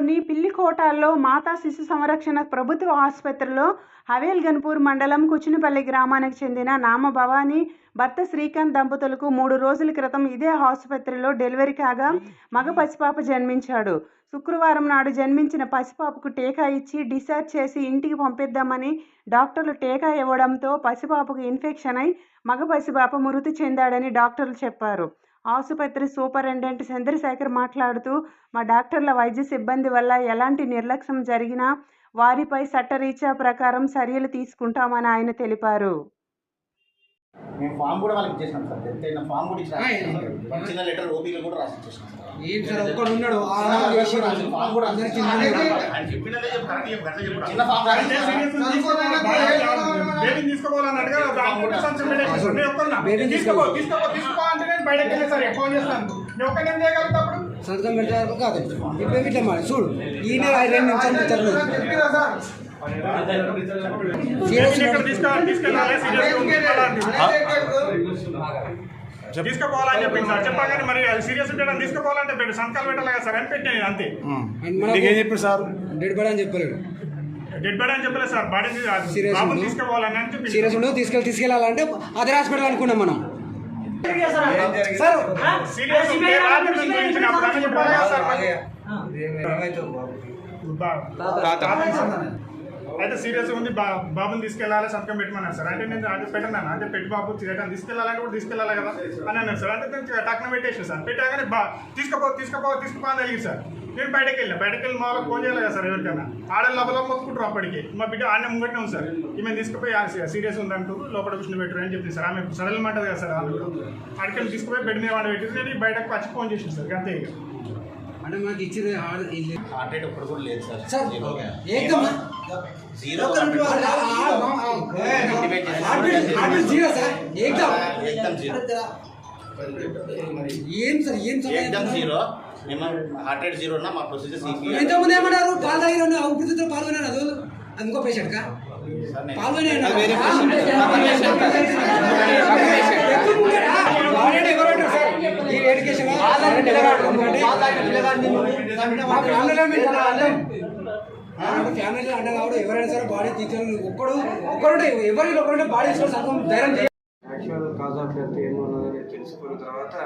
వాటాల్లో మాతా శిశు సంరక్షణ ప్రభుత్వ ఆసుపత్రిలో హవేల్ గన్పూర్ మండలం కుచినపల్లి గ్రామానికి చెందిన నామ భవానీ భర్త శ్రీకాంత్ దంపతులకు మూడు రోజుల క్రితం ఇదే ఆసుపత్రిలో డెలివరీ కాగా మగ పసిపాప జన్మించాడు. శుక్రవారం నాడు జన్మించిన పసిపాపకు టీకా ఇచ్చి డిశ్చార్జ్ చేసి ఇంటికి పంపిద్దామని డాక్టర్లు టీకా ఇవ్వడంతో పసిపాపకు ఇన్ఫెక్షన్ అయి మగ పసిపాప మృతి చెందాడని డాక్టర్లు చెప్పారు. ఆసుపత్రి సూపరింటెండెంట్ చంద్రశేఖర్ మాట్లాడుతూ మా డాక్టర్ల వైద్య సిబ్బంది వల్ల ఎలాంటి నిర్లక్ష్యం జరిగినా వారిపై చట్టరీత్యా ప్రకారం చర్యలు తీసుకుంటామని ఆయన తెలిపారు. మేము ఫామ్ కూడా వాళ్ళకి ఇచ్చేసినాం సార్. ఫామ్ కూడా ఇచ్చిన. చిన్న లెటర్ ఓపీలు కూడా రాసి ఇచ్చేసినాం తీసుకోవాలన్నట్టుగా నేను బయటకు వెళ్ళి సార్ చేస్తాను. ఏం సంతకం పెట్టారు కాదు. ఇప్పుడు ఇట్లా మరి? చూడు ఈయన రెండు నిమిషాలు ఇచ్చారు. బేబీని ఇక్కడ తీసుకోవాలి తీసుకెళ్ళాలి సీరియస్ తీసుకోపోవాలని చెప్పింది సార్. చెప్పగానే మరి అది సీరియస్ ఉంటే నన్ను తీసుకోపోవాలంటే పెట్టి. సంతకాలు పెట్టాలి కదా సార్. అని పెట్టాను అంతే. నీకేం చెప్పారు సార్? డెడ్ బాడీ అని చెప్పలేడు. డెడ్ బాడీ అని చెప్పలేదు సార్. బాడీ? తీసుకోవాలని సీరియస్ ఉండదు తీసుకెళ్ళి తీసుకెళ్ళాలంటే అదే హాస్పిటల్ అనుకున్నాం మనం. సీరియస్ అయితే సీరియస్ ఉంది బాబుని తీసుకెళ్ళాలి సంతకం పెట్టమన్నారు సార్. అంటే నేను అంటే పెట్టన్నాను అంటే పెట్టి బాబు రిటర్న్ తీసుకెళ్ళాలంటే కూడా తీసుకెళ్ళాలి కదా అని అన్నారు సార్. అంటే నేను టక్కున పెట్టేసి సార్. పెట్టాగానే బా తీసుకుపో తీసుకుపో తీసుకుపో అని అడిగింది సార్. నేను బయటకు వెళ్ళిన బయటకు వెళ్ళి మా వాళ్ళకి ఫోన్ చేయాలి కదా సార్ ఎవరికైనా. ఆడ లోపల మొత్తుకుంటారు అప్పటికి. మా బిడ్డ ఆడ ముంగట్నే ఉంది సార్. ఈమె తీసుకుపోయి సీరియస్ ఉందంటూ లోపల కూర్చుని పెట్టరు అని చెప్పింది సార్. ఆమె సడన్ మాటది కదా సార్ వాళ్ళు అడికెళ్ళి తీసుకుపోయి బెడ్ మీద వాడు పెట్టి నేను బయటకు వచ్చి ఫోన్ చేసింది సార్. అంతే ఇక. అంటే మనకి ఇచ్చింది హార్ట్ రేట్ ఒక్కడు కూడా లేదు సార్. సార్. ఏకదమ్ జీరో జీరో సార్. ఏకదమ్ జీరో ఏం సార్ ఏం సార్ జీరో మేము హార్ట్ రేట్ జీరో ఉన్నా మా ప్రొసీజర్ సిపి ఎంతమంది ఏమన్నారు? పాలు తాగిన ఊపిరితిత్తులు పాల్గొన్నారు అది? అది ఇంకో పేషెంట్ కా? పాల్గొనే ఫ్యామిలీలో అంటే కాబట్టి ఎవరైనా సరే బాడీ తీసుకొని ఒక్కడు ఒక్కరుంటే ఎవరికి ఒకరుంటే బాడీ తీసుకొని సగం ధైర్యం చేయాలి యాక్చువల్ కాజ్ ఆఫ్ డెత్ ఏమన్నదని తెలుసుకున్న తర్వాత